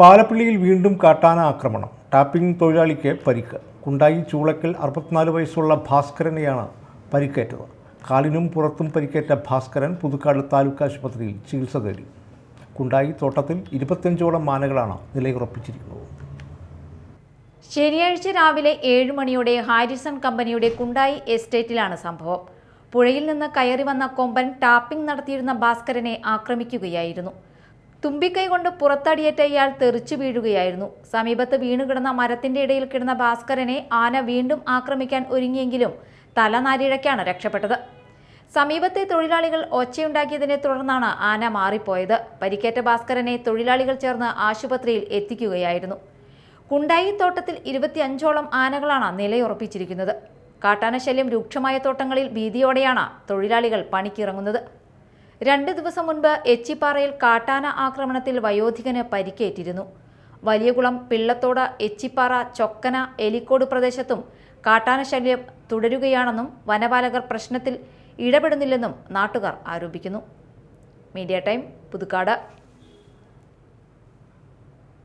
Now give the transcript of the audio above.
പാലപ്പള്ളിയിൽ വീണ്ടും കാട്ടാന ആക്രമണം. ടാപ്പിംഗ് തൊഴിലാളിക്ക് പരിക്ക്. കുണ്ടായി ചൂളക്കൽ അറുപത്തിനാല് വയസ്സുള്ള ഭാസ്കരനെയാണ് പരിക്കേറ്റത്. കാലിനും പുറത്തും പരിക്കേറ്റ ഭാസ്കരൻ പുതുക്കാട് താലൂക്ക് ആശുപത്രിയിൽ ചികിത്സ തേടി. കുണ്ടായി തോട്ടത്തിൽ ഇരുപത്തിയഞ്ചോളം മാനകളാണ് നിലയുറപ്പിച്ചിരിക്കുന്നത്. ശനിയാഴ്ച രാവിലെ ഏഴ് മണിയോടെ ഹാരിസൺ കമ്പനിയുടെ കുണ്ടായി എസ്റ്റേറ്റിലാണ് സംഭവം. പുഴയിൽ നിന്ന് കയറി വന്ന കൊമ്പൻ ടാപ്പിംഗ് നടത്തിയിരുന്ന ഭാസ്കരനെ ആക്രമിക്കുകയായിരുന്നു. തുമ്പിക്കൈ കൊണ്ട് പുറത്തടിയേറ്റ ഇയാൾ തെറിച്ചു വീഴുകയായിരുന്നു. സമീപത്ത് വീണുകിടന്ന മരത്തിന്റെ ഇടയിൽ കിടന്ന ഭാസ്കരനെ ആന വീണ്ടും ആക്രമിക്കാൻ ഒരുങ്ങിയെങ്കിലും തലനാരിഴയ്ക്കാണ് രക്ഷപ്പെട്ടത്. സമീപത്തെ തൊഴിലാളികൾ ഒച്ചയുണ്ടാക്കിയതിനെ തുടർന്നാണ് ആന മാറിപ്പോയത്. പരിക്കേറ്റ ഭാസ്കരനെ തൊഴിലാളികൾ ചേർന്ന് ആശുപത്രിയിൽ എത്തിക്കുകയായിരുന്നു. കുണ്ടായി തോട്ടത്തിൽ ഇരുപത്തിയഞ്ചോളം ആനകളാണ് നിലയുറപ്പിച്ചിരിക്കുന്നത്. കാട്ടാനശല്യം രൂക്ഷമായ തോട്ടങ്ങളിൽ ഭീതിയോടെയാണ് തൊഴിലാളികൾ പണിക്കിറങ്ങുന്നത്. രണ്ട് ദിവസം മുൻപ് എച്ചിപ്പാറയിൽ കാട്ടാന ആക്രമണത്തിൽ വയോധികന് പരിക്കേറ്റിരുന്നു. വലിയകുളം പിള്ളത്തോട് എച്ചിപ്പാറ ചൊക്കന എലിക്കോട് പ്രദേശത്തും കാട്ടാന ശല്യം തുടരുകയാണെന്നും വനപാലകർ പ്രശ്നത്തിൽ ഇടപെടുന്നില്ലെന്നും നാട്ടുകാർ ആരോപിക്കുന്നു. Media time Puthukkad.